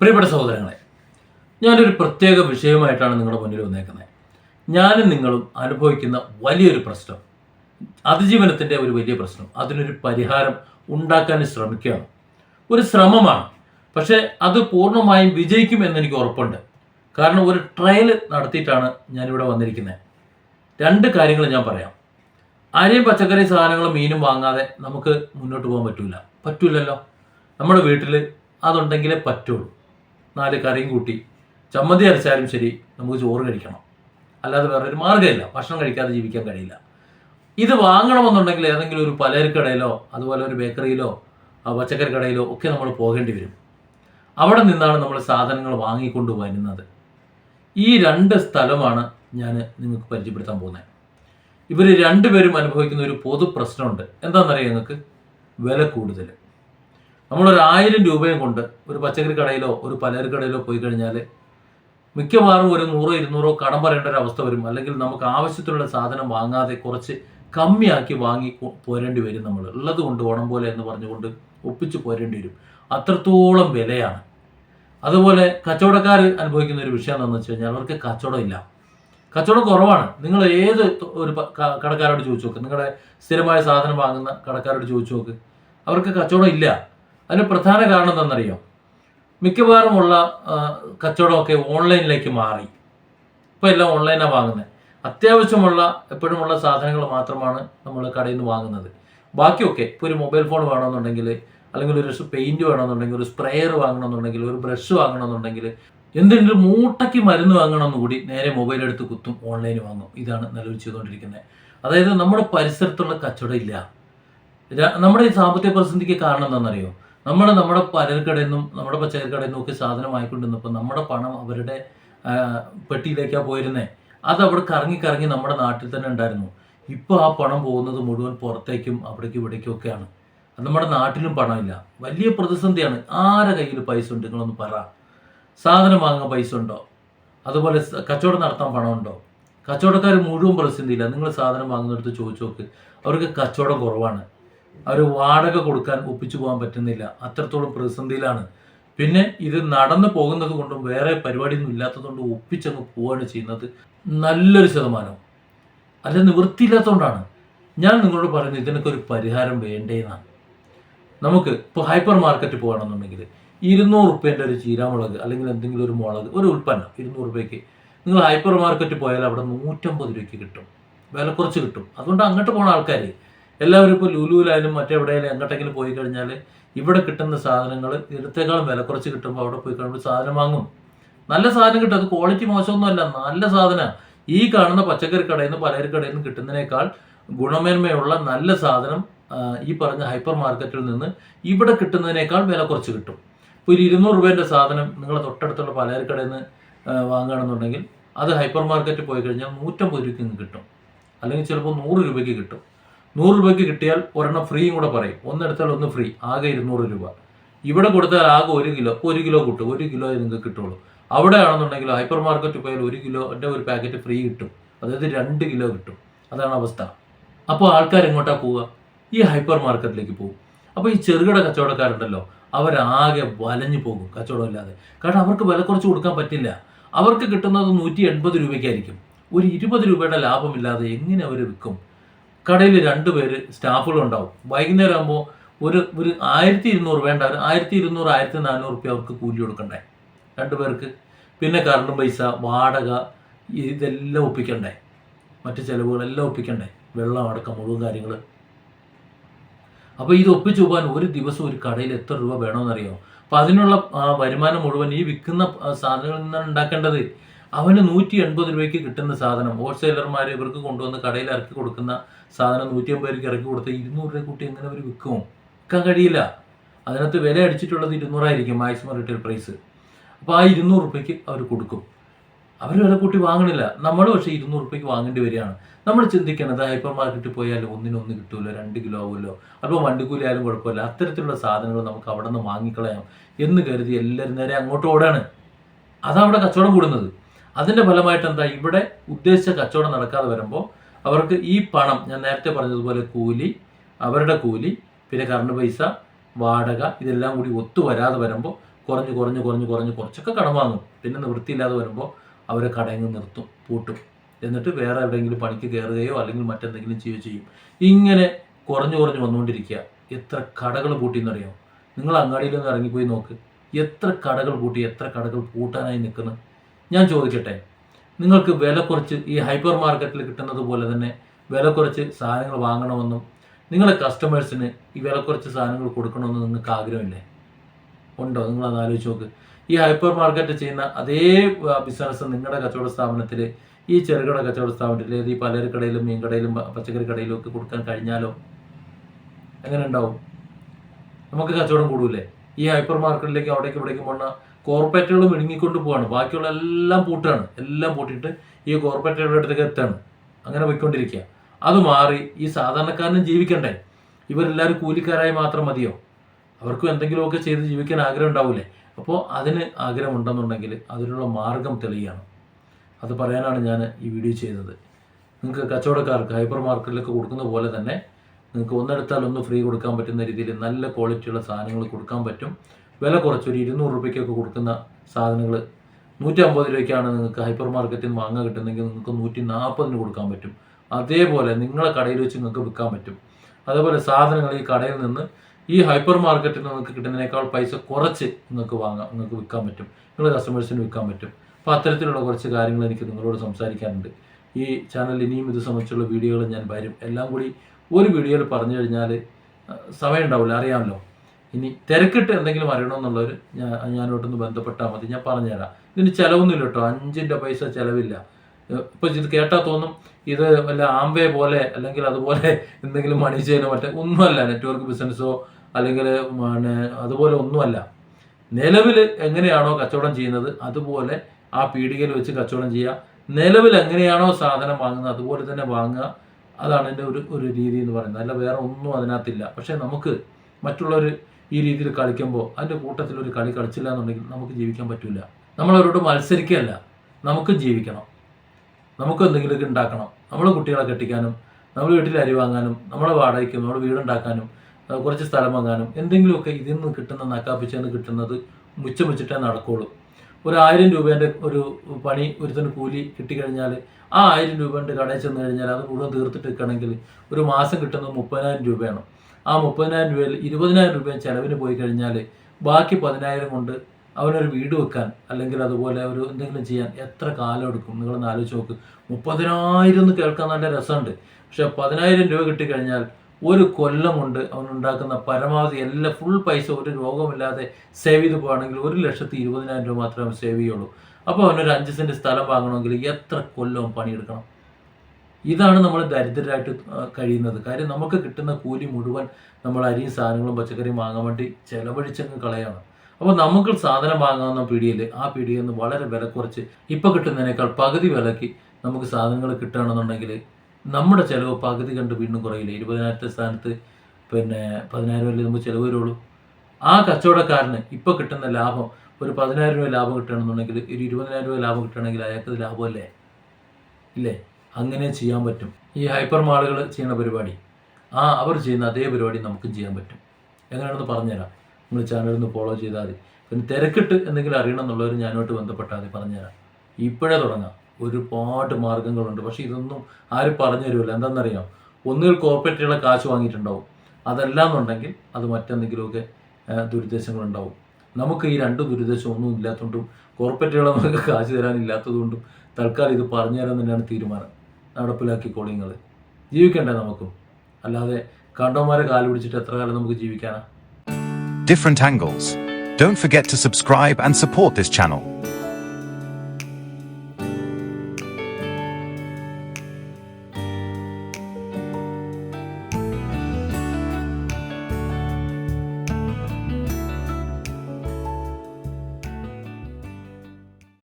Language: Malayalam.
പ്രിയപ്പെട്ട സഹോദരങ്ങളെ ഞാനൊരു പ്രത്യേക വിഷയമായിട്ടാണ് നിങ്ങളുടെ മുന്നിൽ വന്നേക്കുന്നത്. ഞാനും നിങ്ങളും അനുഭവിക്കുന്ന വലിയൊരു പ്രശ്നം അതിജീവനത്തിന്റെ ഒരു വലിയ പ്രശ്നം അതിനൊരു പരിഹാരം ഉണ്ടാക്കാൻ ശ്രമിക്കുകയാണ്. ഒരു ശ്രമമാണ് പക്ഷേ അത് പൂർണമായും വിജയിക്കും എന്നെനിക്ക് ഉറപ്പുണ്ട്. കാരണം ഒരു ട്രയൽ നടത്തിയിട്ടാണ് ഞാനിവിടെ വന്നിരിക്കുന്നത്. രണ്ട് കാര്യങ്ങൾ ഞാൻ പറയാം. അരിയും പച്ചക്കറി സാധനങ്ങളും മീനും വാങ്ങാതെ നമുക്ക് മുന്നോട്ട് പോകാൻ പറ്റില്ല പറ്റില്ലല്ലോ നമ്മുടെ വീട്ടിൽ അതുണ്ടെങ്കിലേ പറ്റുള്ളൂ. നാല് കറിയും കൂട്ടി. ചമ്മന്തി അരച്ചാലും ശരി നമുക്ക് ചോറ് കഴിക്കണം. അല്ലാതെ വേറൊരു മാർഗമില്ല. ഭക്ഷണം കഴിക്കാതെ ജീവിക്കാൻ കഴിയില്ല. ഇത് വാങ്ങണമെന്നുണ്ടെങ്കിൽ ഏതെങ്കിലും ഒരു പലചരക്കടയിലോ അതുപോലെ ഒരു ബേക്കറിയിലോ പച്ചക്കറി കടയിലോ ഒക്കെ നമ്മൾ പോകേണ്ടി വരും. അവിടെ നിന്നാണ് നമ്മൾ സാധനങ്ങൾ വാങ്ങിക്കൊണ്ട് വരുന്നത്. ഈ രണ്ട് സ്ഥലമാണ് ഞാൻ നിങ്ങൾക്ക് പരിചയപ്പെടുത്താൻ പോകുന്നത്. ഇവർ രണ്ടുപേരും അനുഭവിക്കുന്ന ഒരു പൊതു പ്രശ്നമുണ്ട് എന്താണെന്നറിയാം നിങ്ങൾക്ക്? വില കൂടുതൽ നമ്മളൊരു ആയിരം രൂപയും കൊണ്ട് ഒരു പച്ചക്കറി കടയിലോ ഒരു പലചരക്ക് കടയിലോ പോയി കഴിഞ്ഞാൽ മിക്കവാറും ഒരു നൂറോ ഇരുന്നൂറോ കടം പറയേണ്ട ഒരു അവസ്ഥ വരും. അല്ലെങ്കിൽ നമുക്ക് ആവശ്യത്തിനുള്ള സാധനം വാങ്ങാതെ കുറച്ച് കമ്മിയാക്കി വാങ്ങി പോരേണ്ടി വരും നമ്മൾ ഉള്ളത് കൊണ്ട് ഓണം പോലെ എന്ന് പറഞ്ഞുകൊണ്ട് ഒപ്പിച്ച് പോരേണ്ടി വരും. അത്രത്തോളം വിലയാണ്. അതുപോലെ കച്ചവടക്കാർ അനുഭവിക്കുന്ന ഒരു വിഷയം എന്താണെന്ന് വെച്ച് കഴിഞ്ഞാൽ അവർക്ക് കച്ചവടം ഇല്ല. കച്ചവടം കുറവാണ്. നിങ്ങൾ ഏത് ഒരു കടക്കാരോട് ചോദിച്ചു നോക്ക്. നിങ്ങളുടെ സ്ഥിരമായ സാധനം വാങ്ങുന്ന കടക്കാരോട് ചോദിച്ചു നോക്ക്. അവർക്ക് കച്ചവടം ഇല്ല. അതിന് പ്രധാന കാരണം എന്താണെന്നറിയോ? മിക്കവാറുമുള്ള കച്ചവടമൊക്കെ ഓൺലൈനിലേക്ക് മാറി. ഇപ്പോൾ എല്ലാം ഓൺലൈനാണ് വാങ്ങുന്നത് അത്യാവശ്യമുള്ള എപ്പോഴും ഉള്ള സാധനങ്ങൾ മാത്രമാണ് നമ്മൾ കടയിൽ നിന്ന് വാങ്ങുന്നത്. ബാക്കിയൊക്കെ ഇപ്പോൾ ഒരു മൊബൈൽ ഫോൺ വേണമെന്നുണ്ടെങ്കിൽ അല്ലെങ്കിൽ ഒരു പെയിന്റ് വേണമെന്നുണ്ടെങ്കിൽ ഒരു സ്പ്രേയർ വാങ്ങണമെന്നുണ്ടെങ്കിൽ ഒരു ബ്രഷ് വാങ്ങണമെന്നുണ്ടെങ്കിൽ എന്തെങ്കിലും മൂട്ടയ്ക്ക് മരുന്ന് വാങ്ങണമെന്ന് കൂടി നേരെ മൊബൈൽ എടുത്ത് കുത്തും ഓൺലൈനിൽ വാങ്ങും. ഇതാണ് നിലവിൽ ചെയ്തുകൊണ്ടിരിക്കുന്നത് അതായത് നമ്മുടെ പരിസരത്തുള്ള കച്ചവടം ഇല്ല. നമ്മുടെ ഈ സാമ്പത്തിക പ്രതിസന്ധിക്ക് കാരണം എന്താണെന്നറിയോ? നമ്മൾ നമ്മുടെ പലർക്കടയിൽ നിന്നും നമ്മുടെ പച്ചക്കടയിൽ കടയിൽ നിന്നും ഒക്കെ സാധനം വാങ്ങിക്കൊണ്ടിരുന്നപ്പോൾ നമ്മുടെ പണം അവരുടെ പെട്ടിയിലേക്കാണ് പോയിരുന്നത് അത് അവിടെ കറങ്ങി കറങ്ങി നമ്മുടെ നാട്ടിൽ തന്നെ ഉണ്ടായിരുന്നു. ഇപ്പോൾ ആ പണം പോകുന്നത് മുഴുവൻ പുറത്തേക്കും അവിടേക്കും ഇവിടേക്കും ഒക്കെയാണ്. നമ്മുടെ നാട്ടിലും പണമില്ല. വലിയ പ്രതിസന്ധിയാണ്. ആരെ കയ്യിൽ പൈസ ഉണ്ട് നിങ്ങളൊന്ന് പറ. സാധനം വാങ്ങാൻ പൈസ ഉണ്ടോ? അതുപോലെ കച്ചവടം നടത്താൻ പണമുണ്ടോ കച്ചവടക്കാർ മുഴുവൻ പ്രതിസന്ധിയില്ല. നിങ്ങൾ സാധനം വാങ്ങുന്നിടത്ത് ചോദിച്ചു നോക്ക്. അവർക്ക് കച്ചവടം കുറവാണ്. അവർ വാടക കൊടുക്കാൻ ഒപ്പിച്ചു പോകാൻ പറ്റുന്നില്ല. അത്രത്തോളം പ്രതിസന്ധിയിലാണ്. പിന്നെ ഇത് നടന്നു പോകുന്നത് കൊണ്ടും വേറെ പരിപാടിയൊന്നും ഇല്ലാത്തതുകൊണ്ട് ഒപ്പിച്ചങ്ങ് പോവുകയാണ് ചെയ്യുന്നത്. നല്ലൊരു ശതമാനം അല്ല നിവൃത്തിയില്ലാത്തതുകൊണ്ടാണ്. ഞാൻ നിങ്ങളോട് പറയുന്നത് ഇതിനൊക്കെ ഒരു പരിഹാരം വേണ്ടേന്നാണ് നമുക്ക് ഇപ്പോൾ ഹൈപ്പർ മാർക്കറ്റ് പോകുകയാണെന്നുണ്ടെങ്കിൽ ഇരുന്നൂറ് റുപ്യേന്റെ ഒരു ചീരാമുളക് അല്ലെങ്കിൽ എന്തെങ്കിലും ഒരു മുളക് ഒരു ഉൽപ്പന്നം ഇരുന്നൂറ് രൂപയ്ക്ക് നിങ്ങൾ ഹൈപ്പർ മാർക്കറ്റ് പോയാൽ അവിടെ നൂറ്റമ്പത് രൂപയ്ക്ക് കിട്ടും. വില കുറച്ച് കിട്ടും. അതുകൊണ്ട് അങ്ങോട്ട് പോണ ആൾക്കാർ എല്ലാവരും ഇപ്പോൾ ലുലുവിലായാലും മറ്റെവിടെയായാലും എങ്ങോട്ടെങ്കിലും പോയി കഴിഞ്ഞാൽ ഇവിടെ കിട്ടുന്ന സാധനങ്ങൾ ഇടത്തേക്കാളും വില കുറച്ച് കിട്ടുമ്പോൾ അവിടെ പോയി കഴിയുമ്പോൾ സാധനം വാങ്ങും. നല്ല സാധനം കിട്ടും. അത് ക്വാളിറ്റി മോശമൊന്നുമല്ല. നല്ല സാധനമാണ് ഈ കാണുന്ന പച്ചക്കറി കടയിൽ നിന്ന് പലചരക്ക് കടയിൽ നിന്ന് കിട്ടുന്നതിനേക്കാൾ ഗുണമേന്മയുള്ള നല്ല സാധനം ഈ പറഞ്ഞ ഹൈപ്പർ മാർക്കറ്റിൽ നിന്ന് ഇവിടെ കിട്ടുന്നതിനേക്കാൾ വില കുറച്ച് കിട്ടും. ഇപ്പോൾ ഒരു ഇരുന്നൂറ് രൂപേന്റെ സാധനം നിങ്ങളെ തൊട്ടടുത്തുള്ള പലചരക്ക് കടയിൽ നിന്ന് വാങ്ങുകയാണെന്നുണ്ടെങ്കിൽ അത് ഹൈപ്പർ മാർക്കറ്റിൽ പോയി കഴിഞ്ഞാൽ നൂറ്റമ്പത് രൂപയ്ക്ക് കിട്ടും. അല്ലെങ്കിൽ ചിലപ്പോൾ നൂറ് രൂപയ്ക്ക് കിട്ടും. നൂറ് രൂപയ്ക്ക് കിട്ടിയാൽ ഒരെണ്ണം ഫ്രീയും കൂടെ പറയും. ഒന്നെടുത്താൽ ഒന്ന് ഫ്രീ ആകെ ഇരുന്നൂറ് രൂപ. ഇവിടെ കൊടുത്താൽ ആകെ ഒരു കിലോ ഒരു കിലോ കിട്ടും. ഒരു കിലോ നിങ്ങൾക്ക് കിട്ടുള്ളൂ. അവിടെ ആണെന്നുണ്ടെങ്കിൽ ഹൈപ്പർ മാർക്കറ്റ് പോയാൽ ഒരു കിലോന്റെ ഒരു പാക്കറ്റ് ഫ്രീ കിട്ടും. അതായത് രണ്ട് കിലോ കിട്ടും. അതാണ് അവസ്ഥ. അപ്പോൾ ആൾക്കാർ എങ്ങോട്ടാ പോവുക? ഈ ഹൈപ്പർ മാർക്കറ്റിലേക്ക് പോകും. അപ്പോൾ ഈ ചെറുകിട കച്ചവടക്കാരുണ്ടല്ലോ അവരാകെ വലഞ്ഞു പോകും കച്ചവടം ഇല്ലാതെ കാരണം അവർക്ക് വില കുറച്ച് കൊടുക്കാൻ പറ്റില്ല. അവർക്ക് കിട്ടുന്നത് നൂറ്റി എൺപത് രൂപയ്ക്കായിരിക്കും. ഒരു ഇരുപത് രൂപയുടെ ലാഭമില്ലാതെ എങ്ങനെ അവർ വിൽക്കും? കടയിൽ രണ്ട് പേര് സ്റ്റാഫുകൾ ഉണ്ടാവും. വൈകുന്നേരം ആകുമ്പോൾ ഒരു ഒരു ആയിരത്തി ഇരുന്നൂറ് വേണ്ട ഒരു ആയിരത്തി ഇരുന്നൂറ് ആയിരത്തി നാനൂറ് റുപ്യ അവർക്ക് കൂലി കൊടുക്കണ്ടേ? രണ്ട് പേർക്ക്. പിന്നെ കറണ്ട് പൈസ വാടക ഇതെല്ലാം ഒപ്പിക്കണ്ടേ? മറ്റ് ചിലവുകളെല്ലാം ഒപ്പിക്കണ്ടേ? വെള്ളം അടക്കം മുഴുവൻ കാര്യങ്ങൾ അപ്പോൾ ഇത് ഒപ്പിച്ചു പോകാൻ ഒരു ദിവസം ഒരു കടയിൽ എത്ര രൂപ വേണമെന്നറിയോ അപ്പോൾ അതിനുള്ള വരുമാനം മുഴുവൻ ഈ വിൽക്കുന്ന സാധനങ്ങളിൽ നിന്നാണ് ഉണ്ടാക്കേണ്ടത്. അവന് നൂറ്റി എൺപത് രൂപയ്ക്ക് കിട്ടുന്ന സാധനം. ഹോൾസെയിലർമാർ ഇവർക്ക് കൊണ്ടുവന്ന് കടയിൽ ഇറക്കി കൊടുക്കുന്ന സാധനം നൂറ്റി അമ്പത് രൂപയ്ക്ക് ഇറക്കി കൊടുത്ത ഇരുന്നൂറ് രൂപ കൂട്ടി എങ്ങനെ അവർ വിൽക്കും? വിൽക്കാൻ കഴിയില്ല. അതിനകത്ത് വില അടിച്ചിട്ടുള്ളത് ഇരുന്നൂറായിരിക്കും മാക്സിമം റീറ്റെയിൽ പ്രൈസ് അപ്പോൾ ആ ഇരുന്നൂറ് രൂപയ്ക്ക് അവർ കൊടുക്കും. അവർ വില കൂട്ടി വാങ്ങണില്ല. നമ്മൾ പക്ഷേ ഇരുന്നൂറ് രൂപയ്ക്ക് വാങ്ങേണ്ടി വരികയാണ്. നമ്മൾ ചിന്തിക്കണത് ഹൈപ്പർ മാർക്കറ്റിൽ പോയാൽ ഒന്നിനൊന്ന് കിട്ടൂല രണ്ട് കിലോ ആവുമല്ലോ? അപ്പോൾ വണ്ടിക്കൂലി ആയാലും കുഴപ്പമില്ല. അത്തരത്തിലുള്ള സാധനങ്ങൾ നമുക്ക് അവിടെ നിന്ന് വാങ്ങിക്കളയാം എന്ന് കരുതി എല്ലാവരും നേരെ അങ്ങോട്ട് ഓടാണ് അതാണ് അവിടെ കച്ചവടം കൂടുന്നത്. അതിന്റെ ഫലമായിട്ട് എന്താ ഇവിടെ ഉദ്ദേശിച്ച കച്ചവടം നടക്കാതെ വരുമ്പോൾ അവർക്ക് ഈ പണം ഞാൻ നേരത്തെ പറഞ്ഞതുപോലെ കൂലി അവരുടെ കൂലി പിന്നെ കറണ്ട് പൈസ വാടക ഇതെല്ലാം കൂടി ഒത്തു വരാതെ വരുമ്പോൾ കുറഞ്ഞ് കുറഞ്ഞ് കുറഞ്ഞ് കുറഞ്ഞ് കുറച്ചൊക്കെ കടം വാങ്ങും. പിന്നെ നിവൃത്തിയില്ലാതെ വരുമ്പോൾ അവരെ കടയങ്ങ് നിർത്തും പൂട്ടും. എന്നിട്ട് വേറെ എവിടെയെങ്കിലും പണിക്ക് കയറുകയോ അല്ലെങ്കിൽ മറ്റെന്തെങ്കിലും ചെയ്യുകയോ ചെയ്യും. ഇങ്ങനെ കുറഞ്ഞു കുറഞ്ഞ് വന്നുകൊണ്ടിരിക്കുക. എത്ര കടകൾ പൂട്ടിയെന്നറിയോ? നിങ്ങൾ അങ്ങാടിയിലൊന്ന് ഇറങ്ങിപ്പോയി നോക്ക്. എത്ര കടകൾ പൂട്ടി എത്ര കടകൾ പൂട്ടാനായി നിൽക്കുന്നു. ഞാൻ ചോദിക്കട്ടെ നിങ്ങൾക്ക് വില കുറച്ച് ഈ ഹൈപ്പർ മാർക്കറ്റിൽ കിട്ടുന്നത് പോലെ തന്നെ വില കുറച്ച് സാധനങ്ങൾ വാങ്ങണമെന്നും നിങ്ങളെ കസ്റ്റമേഴ്സിന് ഈ വില കുറച്ച് സാധനങ്ങൾ കൊടുക്കണമെന്നും നിങ്ങൾക്ക് ആഗ്രഹമില്ലേ? ഉണ്ടോ? നിങ്ങൾ അത് ആലോചിച്ച് നോക്ക്. ഈ ഹൈപ്പർ മാർക്കറ്റ് ചെയ്യുന്ന അതേ ബിസിനസ് നിങ്ങളുടെ കച്ചവട സ്ഥാപനത്തിൽ ഈ ചെറുകിട കച്ചവട സ്ഥാപനത്തിൽ ഈ പലചരക്കടയിലും മീൻ കടയിലും പച്ചക്കറി കടയിലും ഒക്കെ കൊടുക്കാൻ കഴിഞ്ഞാലോ? എങ്ങനെ ഉണ്ടാവും? നമുക്ക് കച്ചവടം കൂടൂലേ ഈ ഹൈപ്പർ മാർക്കറ്റിലേക്ക് അവിടേക്ക് ഇവിടേക്ക് പോണ കോർപ്പറേറ്റുകൾ വിഴുങ്ങിക്കൊണ്ട് പോവാണ്. ബാക്കിയുള്ള എല്ലാം പൂട്ടാണ്. എല്ലാം പൂട്ടിയിട്ട് ഈ കോർപ്പറേറ്റുകളുടെ അടുത്തേക്ക് എത്താണ്. അങ്ങനെ പോയിക്കൊണ്ടിരിക്കുക അത് മാറി ഈ സാധാരണക്കാരനും ജീവിക്കണ്ടേ? ഇവരെല്ലാവരും കൂലിക്കാരായി മാത്രം മതിയോ? അവർക്കും എന്തെങ്കിലുമൊക്കെ ചെയ്ത് ജീവിക്കാൻ ആഗ്രഹം ഉണ്ടാവില്ലേ അപ്പോൾ അതിന് ആഗ്രഹം ഉണ്ടെന്നുണ്ടെങ്കിൽ അതിനുള്ള മാർഗം തെളിയാണ്. അത് പറയാനാണ് ഞാൻ ഈ വീഡിയോ ചെയ്തത്. നിങ്ങൾക്ക് കച്ചവടക്കാർക്ക് ഹൈപ്പർ മാർക്കറ്റിലൊക്കെ കൊടുക്കുന്ന പോലെ തന്നെ നിങ്ങൾക്ക് ഒന്നെടുത്താൽ ഒന്ന് ഫ്രീ കൊടുക്കാൻ പറ്റുന്ന രീതിയിൽ നല്ല ക്വാളിറ്റിയുള്ള സാധനങ്ങൾ കൊടുക്കാൻ പറ്റും. വില കുറച്ചൊരു ഇരുന്നൂറ് രൂപയ്ക്കൊക്കെ കൊടുക്കുന്ന സാധനങ്ങൾ നൂറ്റി അമ്പത് രൂപയ്ക്കാണ് നിങ്ങൾക്ക് ഹൈപ്പർ മാർക്കറ്റിൽ നിന്ന് വാങ്ങാൻ കിട്ടുന്നെങ്കിൽ നിങ്ങൾക്ക് നൂറ്റി നാൽപ്പതിന് കൊടുക്കാൻ പറ്റും. അതേപോലെ നിങ്ങളെ കടയിൽ വെച്ച് നിങ്ങൾക്ക് വിൽക്കാൻ പറ്റും. അതേപോലെ സാധനങ്ങൾ ഈ കടയിൽ നിന്ന് ഈ ഹൈപ്പർ മാർക്കറ്റിൽ നിങ്ങൾക്ക് കിട്ടുന്നതിനേക്കാൾ പൈസ കുറച്ച് നിങ്ങൾക്ക് വാങ്ങാം നിങ്ങൾക്ക് വിൽക്കാൻ പറ്റും. നിങ്ങളുടെ കസ്റ്റമേഴ്സിന് വിൽക്കാൻ പറ്റും. അപ്പോൾ അത്തരത്തിലുള്ള കുറച്ച് കാര്യങ്ങൾ എനിക്ക് നിങ്ങളോട് സംസാരിക്കാനുണ്ട്. ഈ ചാനൽ ഇനിയും ഇത് സംബന്ധിച്ചുള്ള വീഡിയോകൾ ഞാൻ വരും. എല്ലാം കൂടി ഒരു വീഡിയോയിൽ പറഞ്ഞു കഴിഞ്ഞാൽ സമയം ഉണ്ടാവില്ല. അറിയാമല്ലോ. ഇനി തിരക്കിട്ട് എന്തെങ്കിലും അറിയണമെന്നുള്ളവർ ഞാൻ ഞാനോട്ടൊന്ന് ബന്ധപ്പെട്ടാൽ മതി. ഞാൻ പറഞ്ഞുതരാം. ഇതിന് ചിലവൊന്നുമില്ല കേട്ടോ. അഞ്ചിന്റെ പൈസ ചിലവില്ല. ഇപ്പോൾ ഇത് കേട്ടാൽ തോന്നും ഇത് വല്ല ആംബേ പോലെ അല്ലെങ്കിൽ അതുപോലെ എന്തെങ്കിലും മണി ചെയ്യാനോ മറ്റേ ഒന്നുമല്ല നെറ്റ്വർക്ക് ബിസിനസ്സോ അല്ലെങ്കിൽ പിന്നെ അതുപോലെ ഒന്നുമല്ല. നിലവിൽ എങ്ങനെയാണോ കച്ചവടം ചെയ്യുന്നത് അതുപോലെ ആ പീടികയിൽ വെച്ച് കച്ചവടം ചെയ്യുക. നിലവിൽ എങ്ങനെയാണോ സാധനം വാങ്ങുന്നത് അതുപോലെ തന്നെ വാങ്ങുക. അതാണ് എന്റെ ഒരു ഒരു രീതി എന്ന് പറയുന്നത്. അല്ല വേറെ ഒന്നും അതിനകത്തില്ല. പക്ഷേ നമുക്ക് മറ്റുള്ളവർ ഈ രീതിയിൽ കളിക്കുമ്പോൾ അതിന്റെ കൂട്ടത്തിൽ ഒരു കളി കളിച്ചില്ല എന്നുണ്ടെങ്കിൽ നമുക്ക് ജീവിക്കാൻ പറ്റില്ല നമ്മൾ നമ്മളവരോട് മത്സരിക്കുകയല്ല. നമുക്ക് ജീവിക്കണം. നമുക്ക് എന്തെങ്കിലുമൊക്കെ ഉണ്ടാക്കണം. നമ്മൾ കുട്ടികളെ കെട്ടിക്കാനും നമ്മൾ വീട്ടിൽ അരി വാങ്ങാനും നമ്മളെ വാടകയ്ക്കും നമ്മുടെ വീടുണ്ടാക്കാനും കുറച്ച് സ്ഥലം വാങ്ങാനും എന്തെങ്കിലുമൊക്കെ ഇതിൽ നിന്ന് കിട്ടുന്ന നക്കാപ്പിച്ചയിൽ നിന്ന് കിട്ടുന്നത് മിച്ചം വെച്ചിട്ടേ നടക്കുള്ളൂ. ഒരു ആയിരം രൂപേന്റെ ഒരു പണി ഒരുത്തിന് കൂലി കിട്ടിക്കഴിഞ്ഞാൽ ആ ആയിരം രൂപേന്റെ കടയിൽ ചെന്ന് കഴിഞ്ഞാൽ അത് മുഴുവൻ തീർത്തിട്ട് നിൽക്കണമെങ്കിൽ ഒരു മാസം കിട്ടുന്നത് മുപ്പതിനായിരം രൂപയാണ്. ആ മുപ്പതിനായിരം രൂപയിൽ ഇരുപതിനായിരം രൂപ ചിലവിന് പോയി കഴിഞ്ഞാൽ ബാക്കി പതിനായിരം കൊണ്ട് അവനൊരു വീട് വെക്കാൻ അല്ലെങ്കിൽ അതുപോലെ ഒരു എന്തെങ്കിലും ചെയ്യാൻ എത്ര കാലം എടുക്കും? നിങ്ങളൊന്ന് ആലോചിച്ച് നോക്ക്. മുപ്പതിനായിരം എന്ന് കേൾക്കാൻ നല്ല രസമുണ്ട്. പക്ഷെ പതിനായിരം രൂപ കിട്ടിക്കഴിഞ്ഞാൽ ഒരു കൊല്ലം കൊണ്ട് അവൻ ഉണ്ടാക്കുന്ന പരമാവധി എല്ലാ ഫുൾ പൈസ ഒരു രോഗമില്ലാതെ സേവ് ചെയ്ത് പോകുകയാണെങ്കിൽ ഒരു ലക്ഷത്തി ഇരുപതിനായിരം രൂപ മാത്രമേ അവൻ സേവ് ചെയ്യുള്ളൂ. അപ്പോൾ അവനൊരു അഞ്ച് സെന്റ് സ്ഥലം വാങ്ങണമെങ്കിൽ എത്ര കൊല്ലം പണിയെടുക്കണം? ഇതാണ് നമ്മൾ ദരിദ്രരായിട്ട് കഴിയുന്നത്. കാര്യം നമുക്ക് കിട്ടുന്ന കൂലി മുഴുവൻ നമ്മൾ അരിയും സാധനങ്ങളും പച്ചക്കറിയും വാങ്ങാൻ വേണ്ടി ചെലവഴിച്ചങ്ങ് കളയാണ്. അപ്പോൾ നമുക്ക് സാധനം വാങ്ങാവുന്ന പീടികയിൽ ആ പീടികയിൽ നിന്ന് വളരെ വില കുറച്ച് ഇപ്പോൾ കിട്ടുന്നതിനേക്കാൾ പകുതി വിലയ്ക്ക് നമുക്ക് സാധനങ്ങൾ കിട്ടുകയാണെന്നുണ്ടെങ്കിൽ നമ്മുടെ ചിലവ് പകുതി കണ്ട് വീണ്ടും കുറയില്ല? ഇരുപതിനായിരത്തെ സ്ഥാനത്ത് പിന്നെ പതിനായിരം വരെ നമുക്ക് ചിലവ് വരുള്ളൂ. ആ കച്ചവടക്കാരന് ഇപ്പോൾ കിട്ടുന്ന ലാഭം ഒരു പതിനായിരം രൂപ ലാഭം കിട്ടുകയാണെന്നുണ്ടെങ്കിൽ ഒരു ഇരുപതിനായിരം രൂപ ലാഭം കിട്ടുകയാണെങ്കിൽ അയാൾക്ക് ലാഭമല്ലേ? ഇല്ലേ? അങ്ങനെ ചെയ്യാൻ പറ്റും. ഈ ഹൈപ്പർ മാളുകൾ ചെയ്യുന്ന പരിപാടി. ആ അവർ ചെയ്യുന്ന അതേ പരിപാടി നമുക്കും ചെയ്യാൻ പറ്റും. എങ്ങനെയാണെന്ന് പറഞ്ഞുതരാം. നിങ്ങൾ ചാനൽ ഒന്ന് ഫോളോ ചെയ്താൽ മതി. പിന്നെ തിരക്കിട്ട് എന്തെങ്കിലും അറിയണം എന്നുള്ളവർ ഞാനുമായിട്ട് ബന്ധപ്പെട്ടാൽ മതി പറഞ്ഞുതരാം. ഇപ്പോഴേ തുടങ്ങാം. ഒരുപാട് മാർഗങ്ങളുണ്ട്. പക്ഷേ ഇതൊന്നും ആരും പറഞ്ഞു തരുമല്ലോ. എന്താണെന്നറിയാം? ഒന്നുകിൽ കോർപ്പറേറ്റുകളെ കാശ് വാങ്ങിയിട്ടുണ്ടാവും. അതല്ല എന്നുണ്ടെങ്കിൽ അത് മറ്റെന്തെങ്കിലുമൊക്കെ ദുരുദ്ദേശങ്ങളുണ്ടാവും. നമുക്ക് ഈ രണ്ട് ദുരുദ്ദേശം ഒന്നും ഇല്ലാത്തതുകൊണ്ടും കോർപ്പറേറ്റുകളെ നമുക്ക് കാശ് തരാനില്ലാത്തതുകൊണ്ടും തൽക്കാലം ഇത് പറഞ്ഞു തരാൻ തന്നെയാണ് തീരുമാനം. നടപ്പിലാക്കിക്കോളി നിങ്ങൾ ജീവിക്കണ്ടേ നമുക്കും? അല്ലാതെ കണ്ടവന്മാരെ കാൽ പിടിച്ചിട്ട് എത്ര കാലം നമുക്ക് ജീവിക്കാനാ? Different angles don't forget to subscribe and support this channel.